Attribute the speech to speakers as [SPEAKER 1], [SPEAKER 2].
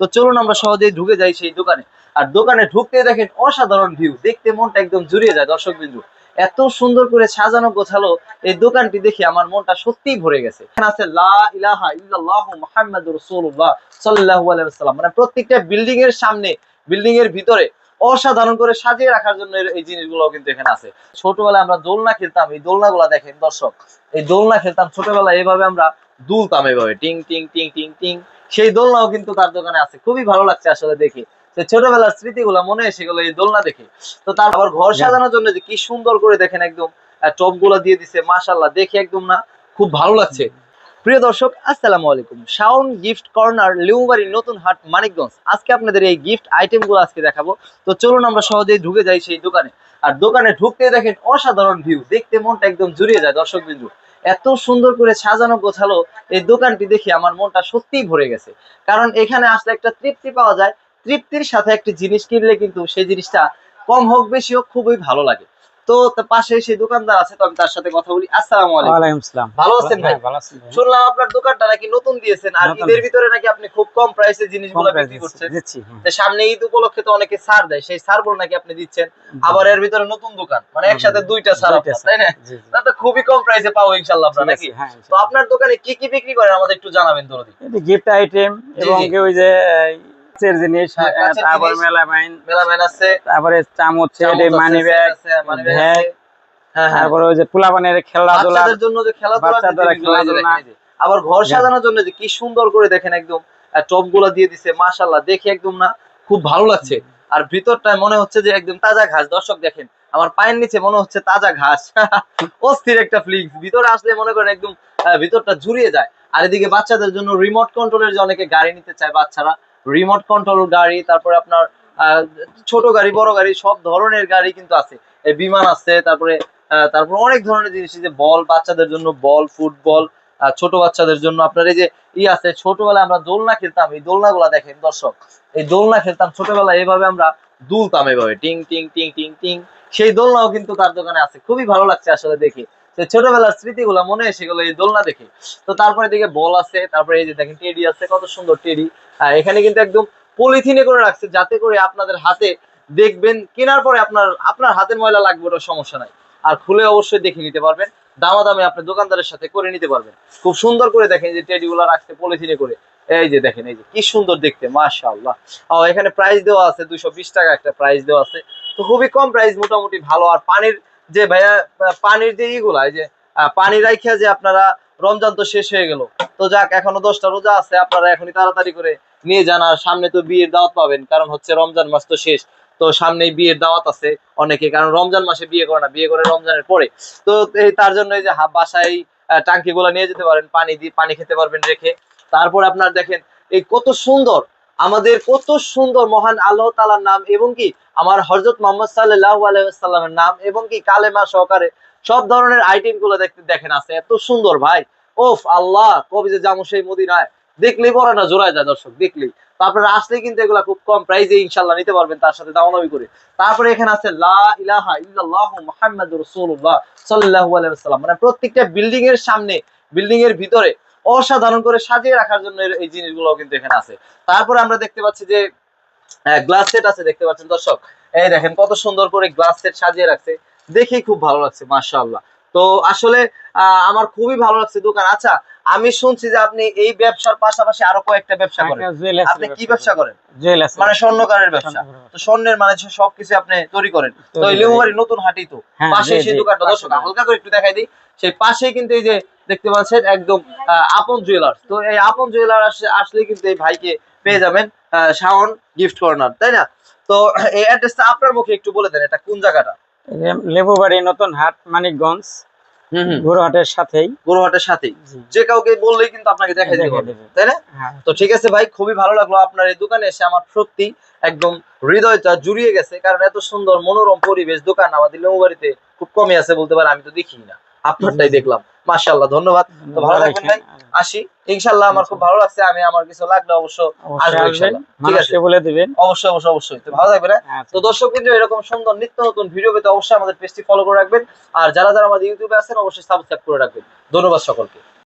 [SPEAKER 1] তো চলুন আমরা সহজেই ঢুকে যাই সেই দোকানে। আর দোকানে ঢুকতে দেখেন অসাধারণ ভিউ। দেখতে মনটা একদম জুড়িয়ে যায়, দর্শক বিন্দু। এত সুন্দর করে সাজানো গোছালো এই দোকানটি দেখে আমার মনটা সত্যিই ভরে গেছে। মানে প্রত্যেকটা বিল্ডিং এর সামনে বিল্ডিং এর ভিতরে অসাধারণ করে সাজিয়ে রাখার জন্য এই জিনিসগুলো কিন্তু এখানে আছে। ছোটবেলায় আমরা দোলনা খেলতাম, এই দোলনাগুলো দেখেন দর্শক, এই দোলনা খেলতাম ছোটবেলায়। এভাবে আমরা দুলতাম এভাবে টিং টিং টিং টিং টিং। সেই দোলনাও কিন্তু তার দোকানে আছে। খুবই ভালো লাগছে আসলে দেখে। ছোটবেলার স্মৃতিগুলো মনে এসে গেলো এই দোলনা দেখে। তো তার আবার ঘর সাজানোর জন্য যে কি সুন্দর করে দেখেন একদম টপগুলো দিয়ে দিছে মাশাল্লাহ দেখে একদম না খুব ভালো লাগছে। প্রিয় দর্শক আসসালামু আলাইকুম। শাওন গিফট কর্নার লিউবাড়ি নতুন হাট মানিকগঞ্জ। আজকে আপনাদের এই গিফট আইটেমগুলো আজকে দেখাবো। তো চলুন আমরা সহজেই ঢুকে যাই সেই দোকানে। আর দোকানে ঢুকতে দেখেন অসাধারণ ভিউ। দেখতে মনটা একদম জুড়িয়ে যায় দর্শক বিন্দু এত সুন্দর করে সাজানো গোছালো এই দোকানটি দেখে আমার মনটা সত্যিই ভরে গেছে। কারণ এখানে আসলে একটা তৃপ্তি পাওয়া যায়। তৃপ্তির সাথে একটি জিনিস কিনলে কিন্তু সেই জিনিসটা কম হোক, বেশি হোক, খুবই ভালো লাগে। তো পাশে সেই দোকানদার আছে তো আমি তার সাথে কথা বলি। আসসালামু আলাইকুম।
[SPEAKER 2] আসসালাম।
[SPEAKER 1] ভালো আছেন ভাই?
[SPEAKER 2] হ্যাঁ, ভালো আছি
[SPEAKER 1] শুনলাম আপনার দোকানটা নাকি নতুন দিয়েছেন আর ঈদের ভিতরে নাকি আপনি খুব কম প্রাইসে জিনিসগুলো বিক্রি করছেন।
[SPEAKER 2] দিচ্ছি,
[SPEAKER 1] তো সামনে ঈদ উপলক্ষে তো অনেকে ছাড় দেয় সেই নাকি আপনি দিচ্ছেন। আবার এর ভিতরে নতুন দোকান মানে একসাথে দুইটা ছাড় তাই না। তা তো খুবই কম প্রাইসে পাবো ইনশাল্লাহ আপনার নাকি?
[SPEAKER 2] হ্যাঁ,
[SPEAKER 1] তো আপনার দোকানে কি কি বিক্রি করেন আমাদের একটু জানাবেন দরদি
[SPEAKER 2] এটা gift এবং ওই যে এই, কাঁচের জিনিস
[SPEAKER 1] হ্যাঁ, কাঁচের
[SPEAKER 2] তারপর। মেলামাইন
[SPEAKER 1] আছে
[SPEAKER 2] তারপরে চামচ
[SPEAKER 1] আছে,
[SPEAKER 2] মানি ব্যাগ।
[SPEAKER 1] হ্যাঁ হ্যাঁ
[SPEAKER 2] তারপরে ওই যে পোলাপানের খেলাধুলা
[SPEAKER 1] বাচ্চাদের জন্য যে
[SPEAKER 2] খেলাধুলা।
[SPEAKER 1] যে। আবার ঘর
[SPEAKER 2] হ্যাঁ।
[SPEAKER 1] সাজানোর জন্য যে কি সুন্দর করে দেখেন একদম টপগুলো দিয়ে দিছে মাশাল্লাহ দেখে একদম না খুব ভালো লাগছে আর ভিতরটায় মনে হচ্ছে যে একদম তাজা ঘাস দর্শক দেখেন আমার পায়ের নিচে মনে হচ্ছে তাজা ঘাস অস্থির একটা ফ্লিক্স ভিতরে আসলে মনে করেন একদম ভিতরটা জুড়িয়ে যায় আর এদিকে বাচ্চাদের জন্য রিমোট কন্ট্রোলের যে অনেকে গাড়ি নিতে চায় বাচ্চারা রিমোট কন্ট্রোল গাড়ি, তারপরে আপনার ছোট গাড়ি, বড় গাড়ি, সব ধরনের গাড়ি কিন্তু আছে। বিমান আছে, তারপরে তারপর অনেক ধরনের জিনিস যে বল, বাচ্চাদের জন্য বল, ফুটবল ছোট বাচ্চাদের জন্য। আপনার এই যে ই আছে, ছোটবেলায় আমরা দোলনা খেলতাম, এই দোলনা গুলা দেখেন দর্শক, এই দোলনা খেলতাম ছোটবেলায়, এভাবে আমরা দুলতাম এভাবে, টিং টিং টিং টিং টিং। সেই দোলনাও কিন্তু তার দোকানে আছে, খুবই ভালো লাগছে আসলে দেখে। ছোটবেলার স্মৃতিগুলো মনে এসে গেলো এই দোলনা দেখে। তো তারপরে দেখে বল আছে, তারপরে এই যে দেখেন টেডি আছে, কত সুন্দর টেডি। এখানে কিন্তু একদম পলিথিনে করে রাখছে, যাতে করে আপনাদের হাতে দেখবেন, কেনার পরে আপনার আপনার হাতের ময়লা লাগবে ওটা সমস্যা নাই। আর খুলে অবশ্যই দেখে নিতে পারবেন, দামাদামি আপনি দোকানদারের সাথে করে নিতে পারবেন। খুব সুন্দর করে দেখেন যে টেডি গুলো রাখছে পলিথিনে করে। এই যে দেখেন, এই যে কি সুন্দর দেখতে, মাশাআল্লাহ। ও এখানে প্রাইস দেওয়া আছে বিশ টাকা একটা প্রাইস দেওয়া আছে। তো খুবই কম প্রাইস মোটামুটি ভালো। আর পানির যে ভাইয়া পানির যে ইগুলা, এই যে পানি রাইখা যে আপনারা রমজান তো শেষ হয়ে গেল। তো যাক, এখনও দশটা রোজা আছে, আপনারা এখনই তাড়াতাড়ি করে নিয়ে যান। আর সামনে তো বিয়ের দাওয়াত পাবেন, কারণ হচ্ছে রমজান মাস তো শেষ। তো সামনেই বিয়ের দাওয়াত আছে অনেকে, কারণ রমজান মাসে বিয়ে করে না, বিয়ে করে রমজানের পরে। তো এই তার জন্য এই যে হা- বাসায় টাঙ্কি গুলা নিয়ে যেতে পারেন, পানি দিয়ে, পানি খেতে পারবেন রেখে। তারপর আপনার দেখেন, এই কত সুন্দর, আমাদের কত সুন্দর মহান আল্লাহ তালার নাম এবং কি, আমার হজরত মোহাম্মদ সাল্লাহ আলাইসাল্লামের নাম এবং কি, কালেমা সহকারে সব ধরনের আইটেমগুলো দেখতে দেখেন আছে, এত সুন্দর ভাই। ওফ, আল্লাহ, কবি যে যাব সেই মদিনায়। দেখলেই পরে না জোড়ায় যায় দর্শক, দেখলেই। তো আপনারা আসলে কিন্তু এগুলা খুব কম প্রাইসে ইনশাল্লাহ নিতে পারবেন, তার সাথে দামাদামি করে। তারপরে এখানে আছে মানে প্রত্যেকটা বিল্ডিং এর সামনে বিল্ডিং এর ভিতরে অসাধারণ করে সাজিয়ে রাখার জন্য এই জিনিসগুলো কিন্তু এখানে আছে। তারপরে আমরা দেখতে পাচ্ছি যে গ্লাস সেট আছে, দেখতে পাচ্ছেন দর্শক? এই দেখেন কত সুন্দর করে গ্লাস সেট সাজিয়ে রাখছে। দেখেই খুব ভালো লাগছে মাশাআল্লাহ। তো আসলে আহ, আমার খুবই ভালো লাগছে দোকান। আচ্ছা আমি শুনছি যে আপনি এই ব্যবসার পাশাপাশি আরও কয়েকটা ব্যবসা করেন। আপনি কি ব্যবসা করেন? মানে স্বর্ণকারের ব্যবসা। তো স্বর্ণের মানে সবকিছু আপনি তৈরি করেন। তো
[SPEAKER 2] করি।
[SPEAKER 1] নতুন হাটি তো
[SPEAKER 2] হ্যাঁ,
[SPEAKER 1] পাশে সেই দোকানটা। দর্শক হালকা করে একটু দেখাই দিই। সেই পাশেই কিন্তু এই যে দেখতে পাচ্ছেন একদম আপন জুয়েলার্স। তো এই আপন জুয়েলার আসলে কিন্তু এই ভাইকে পেয়ে যাবেন আহ, শাওন গিফট কর্নার তাই না? তো এই অ্যাড্রেসটা আপনার মুখে একটু বলে দেন এটা কোন জায়গাটা?
[SPEAKER 2] লেবুবাড়ি নতুন হাট মানিকগঞ্জ গুরুহাটের সাথেই।
[SPEAKER 1] গুরুহাটের সাথেই। যে কাউকে বললেই কিন্তু আপনাকে। তাই না?
[SPEAKER 2] হ্যাঁ।
[SPEAKER 1] তো ঠিক আছে ভাই খুবই ভালো লাগল আপনার এই দোকানে এসে। আমার সত্যি একদম হৃদয়টা জুড়িয়ে গেছে কারণ এত সুন্দর মনোরম পরিবেশ দোকান আমাদের খুব কমই আছে বলতে পারে আমি তো দেখি না। আপনারটাই দেখলাম। মাশাআল্লাহ ধন্যবাদ। তো ভালো থাকবেন ভাই। আসি। ইনশাআল্লাহ আমার খুব ভালো লাগছে আমি আমার কিছু লাগলে অবশ্য আসব ইনশাআল্লাহ। ঠিক আছে?
[SPEAKER 2] বলে দিবেন।
[SPEAKER 1] অবশ্যই অবশ্যই অবশ্যই। তো ভালো থাকবেন হ্যাঁ?
[SPEAKER 2] আচ্ছা।
[SPEAKER 1] তো দর্শক কিন্তু এরকম সুন্দর নিত্য নতুন ভিডিও পেতে অবশ্যই আমাদের পেজটি ফলো করে রাখবেন। আর যারা যারা আমাদের ইউটিউবে আছেন অবশ্যই সাবস্ক্রাইব করে রাখবেন। ধন্যবাদ সকলকে।